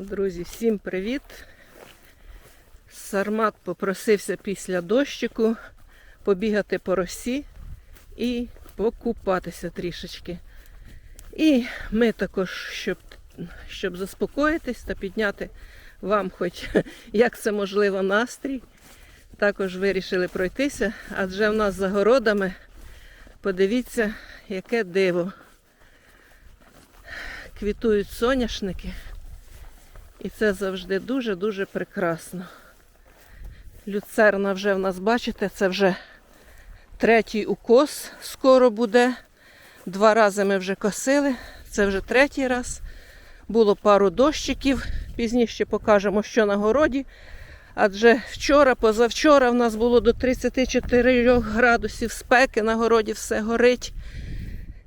Друзі, всім привіт! Сармат попросився після дощику побігати по росі і покупатися трішечки. І ми також, щоб, щоб заспокоїтись та підняти вам хоч як це можливо настрій, також вирішили пройтися, адже в нас за городами, подивіться, яке диво. Квітують соняшники. І це завжди дуже-дуже прекрасно. Люцерна вже в нас, бачите, це вже третій укос скоро буде. Два рази ми вже косили, це вже третій раз. Було пару дощиків, пізніше покажемо, що на городі. Адже вчора, позавчора в нас було до 34 градусів спеки, на городі все горить.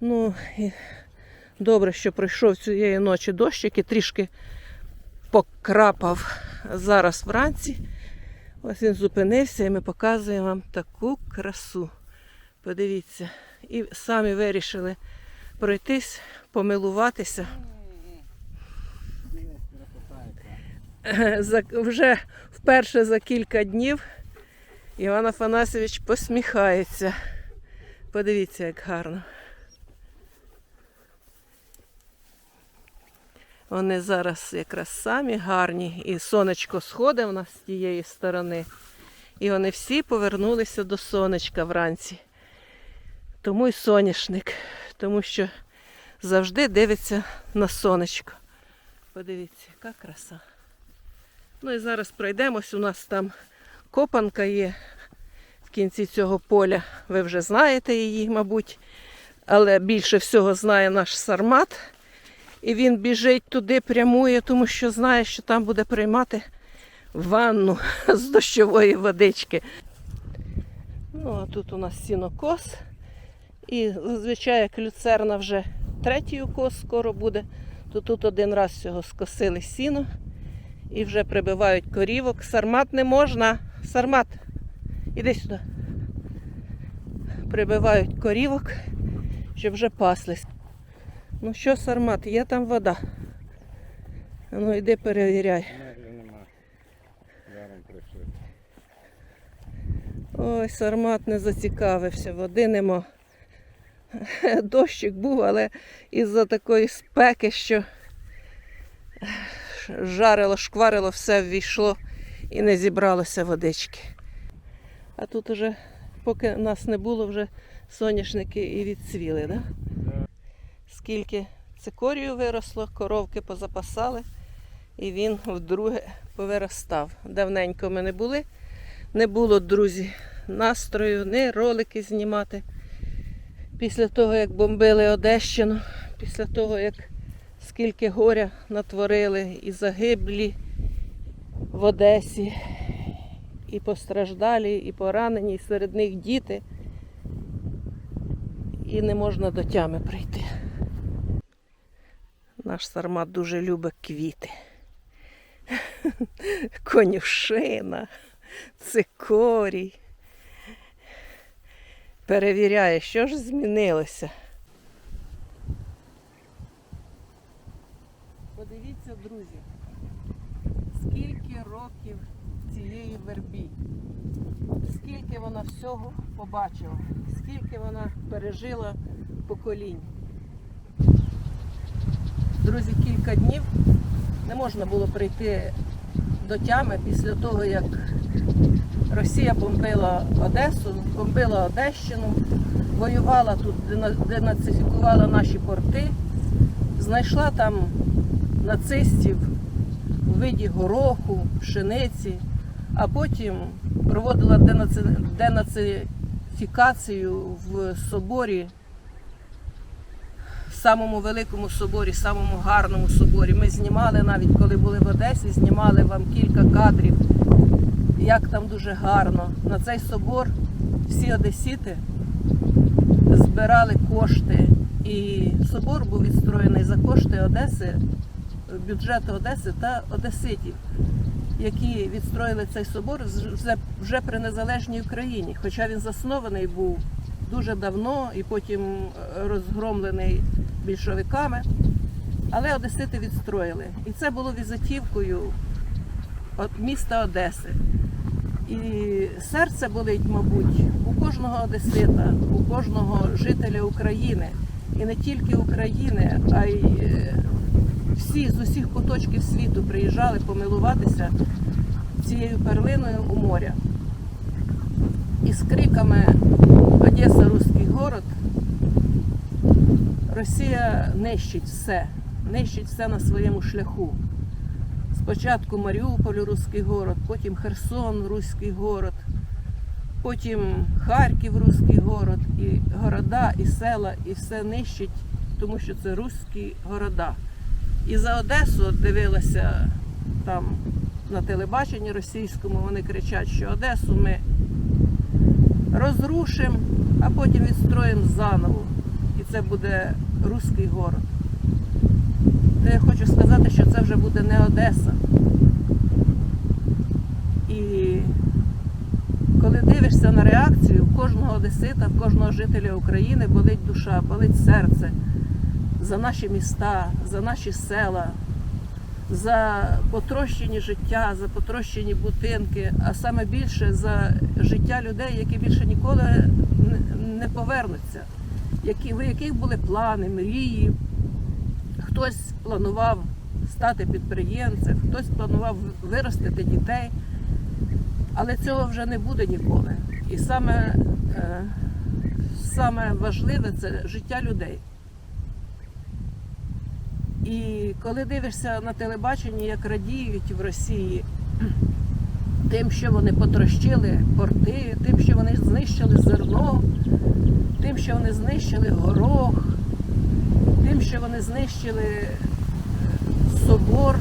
Ну, і добре, що пройшов цієї ночі дощик і трішки покрапав зараз вранці. Ось він зупинився і ми показуємо вам таку красу. Подивіться. І самі вирішили пройтись, помилуватися. За, вже вперше за кілька днів Іван Афанасьович посміхається. Подивіться, як гарно. Вони зараз якраз самі гарні, і сонечко сходить у нас з тієї сторони. І вони всі повернулися до сонечка вранці. Тому й соняшник, тому що завжди дивиться на сонечко. Подивіться, яка краса. Ну і зараз пройдемось. У нас там копанка є в кінці цього поля. Ви вже знаєте її, мабуть. Але більше всього знає наш сармат. І він біжить туди, прямує, тому що знає, що там буде приймати ванну з дощової водички. Ну, а тут у нас сінокос. І зазвичай, як люцерна вже третій укос скоро буде, то тут один раз всього скосили сіно і вже прибивають корівок. Сармат не можна. Сармат, іди сюди. Прибивають корівок, щоб вже паслись. Ну що, Сармат, є там вода. Ну йди перевіряй. Ой, Сармат не зацікавився, води нема. Дощик був, але із-за такої спеки, що жарило, шкварило, все ввійшло і не зібралося водички. А тут уже, поки нас не було, вже соняшники і відцвіли, да? Скільки цикорію виросло, коровки позапасали, і він вдруге повиростав. Давненько ми не були. Не було, друзі, настрою, ні ролики знімати. Після того, як бомбили Одещину, після того, як скільки горя натворили і загиблі в Одесі, і постраждалі, і поранені, і серед них діти. І не можна до тями прийти. Наш сармат дуже любить квіти. Конюшина, цикорій. Перевіряє, що ж змінилося. Подивіться, друзі, скільки років цієї вербі, скільки вона всього побачила, скільки вона пережила поколінь. Друзі, кілька днів не можна було прийти до тями після того, як Росія бомбила Одесу, бомбила Одещину, воювала тут, денацифікувала наші порти, знайшла там нацистів у виді гороху, пшениці, а потім проводила денаци- денацифікацію в соборі самому великому соборі, самому гарному соборі. Ми знімали навіть коли були в Одесі, знімали вам кілька кадрів, як там дуже гарно. На цей собор всі одесіти збирали кошти. І собор був відстроєний за кошти Одеси, бюджету Одеси та Одеситів, які відстроїли цей собор вже- при незалежній Україні. Хоча він заснований був дуже давно і потім е, розгромлений більшовиками. Але одесити відстроїли. І це було візитівкою міста Одеси. І серце болить, мабуть, у кожного одесита, у кожного жителя України. І не тільки України, а й е, всі з усіх куточків світу приїжджали помилуватися цією перлиною у моря. І з криками Одеса руський город Росія нищить все, нищить все на своєму шляху. Спочатку Маріуполь, Руський город, потім Херсон, Руський город, потім Харків, Руський город, і города, і села, і все нищить, тому що це руські города. І за Одесу дивилася там на телебаченні російському, вони кричать, що Одесу ми розрушимо, а потім відстроїмо заново. І це буде руський город. То я хочу сказати, що це вже буде не Одеса. І коли дивишся на реакцію, в кожного одесита, в кожного жителя України болить душа, болить серце за наші міста, за наші села, за потрощені життя, за потрощені будинки, а саме більше за життя людей, які більше ніколи не- повернуться, які, у яких були плани, мрії. Хтось планував стати підприємцем, хтось планував виростити дітей, але цього вже не буде ніколи. І саме, е, саме важливе це життя людей. І коли дивишся на телебаченні, як радіють в Росії тим, що вони потрощили порти, тим, що вони знищили зерно, тим, що вони знищили горох, тим, що вони знищили е, собор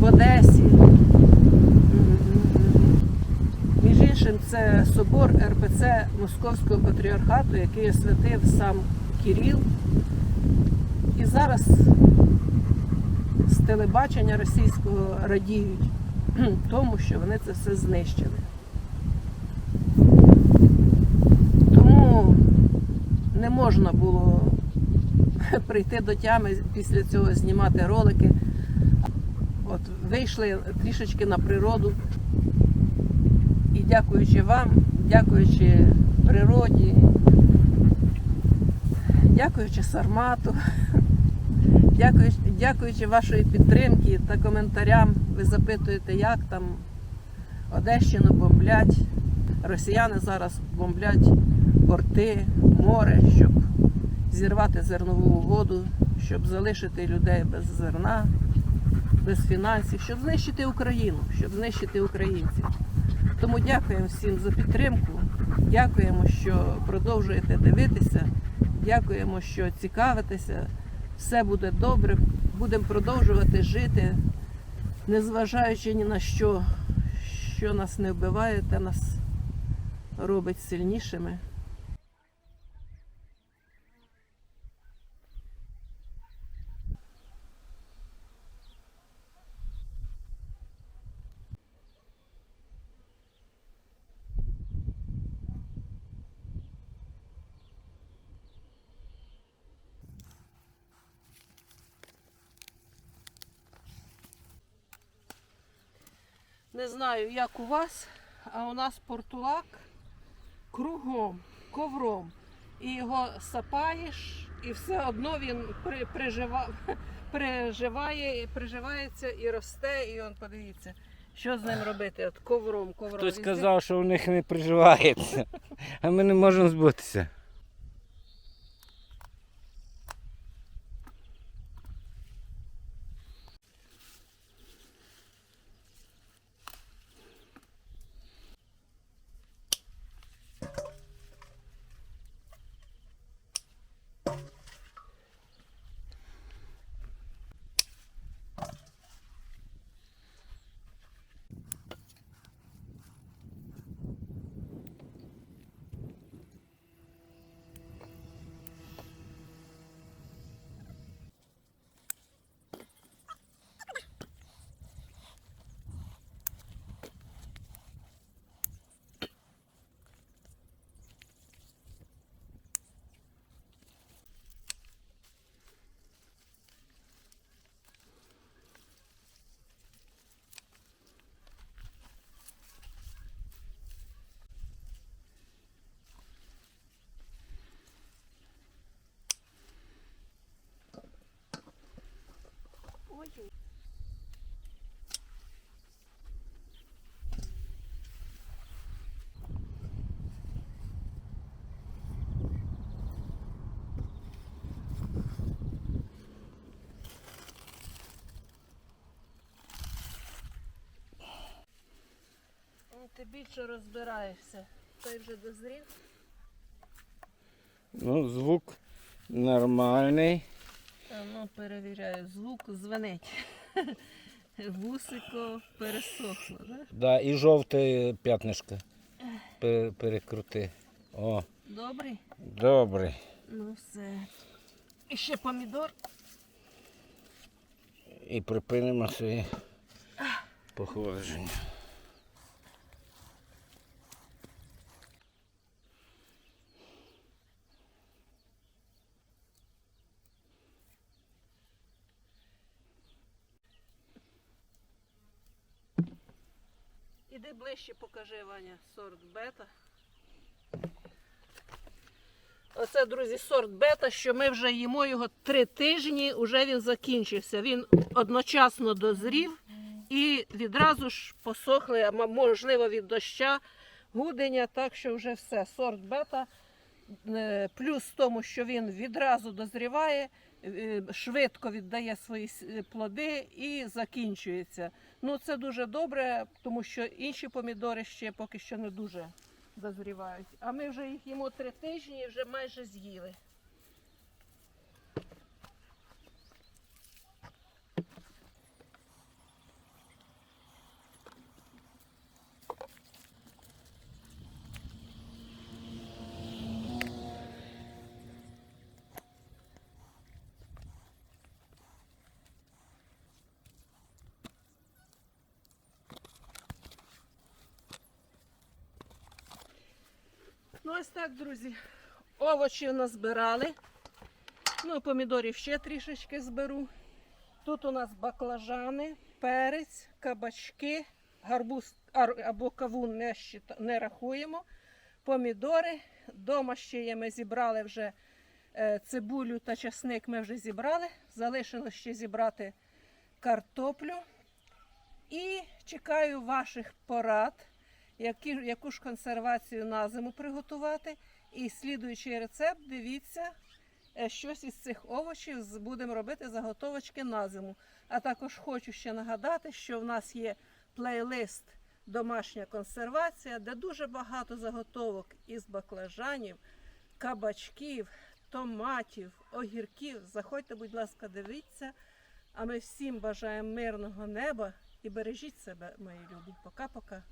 в Одесі. Між іншим, це собор РПЦ Московського патріархату, який освятив сам Кіріл. Зараз з телебачення російського радіють тому, що вони це все знищили. Тому не можна було прийти до тями після цього знімати ролики. От вийшли трішечки на природу. І дякуючи вам, дякуючи природі, дякуючи Сармату, дякуючи, дякуючи вашої підтримки та коментарям, ви запитуєте, як там Одещину бомблять. Росіяни зараз бомблять порти, море, щоб зірвати зернову угоду, щоб залишити людей без зерна, без фінансів, щоб знищити Україну, щоб знищити українців. Тому дякуємо всім за підтримку. Дякуємо, що продовжуєте дивитися. Дякуємо, що цікавитеся. Все буде добре. Будемо продовжувати жити, незважаючи ні на що, що нас не вбиває, те нас робить сильнішими. Не знаю, як у вас, а у нас портулак кругом, ковром. І його сапаєш, і все одно він при, прижива, приживає, приживається і росте, і он подивіться, що з ним робити. От ковром, ковром. Хтось Він сказав, що у них не приживається, а ми не можемо збутися. Ти більше розбираєшся. Той вже дозрів. Ну, звук нормальний. Ну, перевіряю, звук звенить. Вусико пересохло, да? Да, і жовте п'ятнишко. Пе- Перекрути. О, Добрий? добре. Ну все. І ще помідор. І припинимо своє походження. Іди ближче покажи, Ваня, сорт бета. Оце, друзі, сорт бета, що ми вже їмо його три тижні, уже він закінчився. Він одночасно дозрів і відразу ж посохли, можливо, від доща, гудення, так що вже все. Сорт бета. Е, Плюс в тому, що він відразу дозріває, е, швидко віддає свої плоди і закінчується. Ну це дуже добре, тому що інші помідори ще поки що не дуже дозрівають. А ми вже їх їмо три тижні і вже майже з'їли. Ну ось так, друзі. Овочів назбирали. Ну, помідорів ще трішечки зберу. Тут у нас баклажани, перець, кабачки, гарбуз або кавун не, не рахуємо. Помідори. Дома ще є, ми зібрали вже е, цибулю та часник ми вже зібрали. Залишилось ще зібрати картоплю. І чекаю ваших порад які, яку ж консервацію на зиму приготувати. І слідуючий рецепт, дивіться, е, щось із цих овочів будемо робити заготовочки на зиму. А також хочу ще нагадати, що в нас є плейлист Домашня консервація, де дуже багато заготовок із баклажанів, кабачків, томатів, огірків. Заходьте, будь ласка, дивіться. А ми всім бажаємо мирного неба і бережіть себе, мої любі. Пока-пока.